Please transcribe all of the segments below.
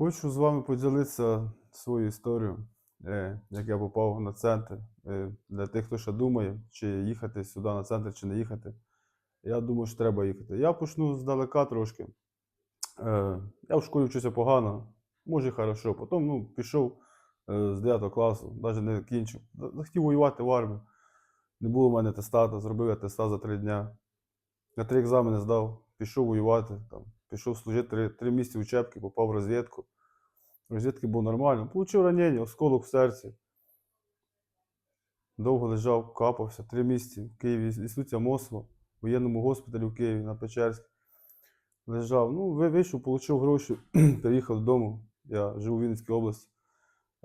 Хочу з вами поділитися своєю історією, е, як я попав на центр. Е, Для тих, хто ще думає, чи їхати сюди на центр, чи не їхати. Я думаю, що треба їхати. Я почну здалека трошки. Е, Я в школі вчуся погано, може хорошо. Потім ну, пішов з 9 класу, навіть не кінчив. Захотів воювати в армію. Не було в мене атестата, зробив атестат за три дня. На три екзамени здав, пішов воювати, там, пішов служити три, три місяці учебки, попав в розвідку. Розвідки був нормально. Получив ранення, осколок в серці. Довго лежав, капався, три місяці в Києві, інституція МОСВО, в воєнному госпіталі в Києві на Печерськ. Лежав. Ну, вийшов, отримав гроші, переїхав додому. Я живу в Вінницькій області.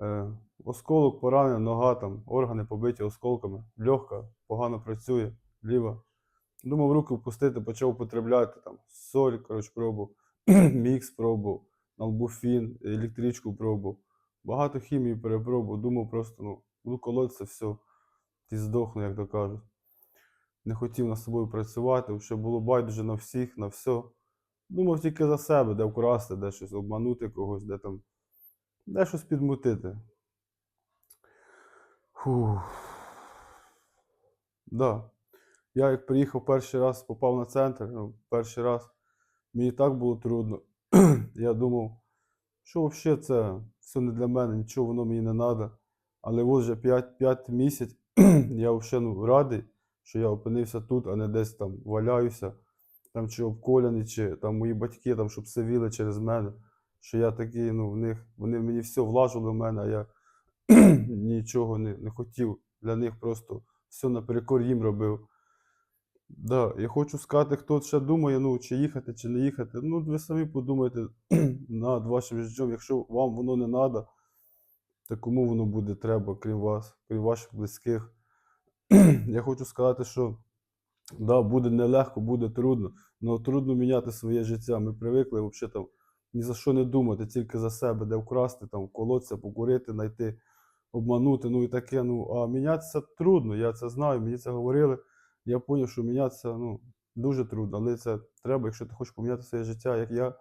Е, осколок, поранена, нога, там, органи побиті осколками, легка, погано працює, ліва. Думав руки впустити, почав употребляти там соль, коротше, пробував, мікс пробував, албуфін, електричку пробував. Багато хімії перепробував, думав просто, ну, буду колотися, все, і здохну, як то кажуть. Не хотів над собою працювати, вже було байдуже на всіх, на все. Думав тільки за себе, де вкрасти, де щось обманути когось, де там, де щось підмутити. Фух. Да. Я як приїхав перший раз, попав на центр, ну, перший раз, мені так було трудно. Я думав, що взагалі це все не для мене, нічого воно мені не треба. Але ось вже 5, 5 місяць я взагалі ну, радий, що я опинився тут, а не десь там валяюся, там чи обколяний, чи там мої батьки, там, щоб сивіли через мене. Що я такий, ну, в них, вони мені все влажили в мене, а я нічого не, не хотів для них, просто все наперекор їм робив. Да, я хочу сказати, хто ще думає, ну, чи їхати, чи не їхати. Ну, ви самі подумайте над вашим життям. Якщо вам воно не треба, то кому воно буде треба, крім вас, крім ваших близьких. Я хочу сказати, що да, буде нелегко, буде трудно, але трудно міняти своє життя. Ми привикли взагалі там ні за що не думати, тільки за себе, де вкрасти, там, колоться, покурити, знайти, обманути, ну і таке. Ну, а мінятися трудно, я це знаю, мені це говорили. Я зрозумів, що мінятися ну, дуже трудно, але це треба, якщо ти хочеш поміняти своє життя, як я,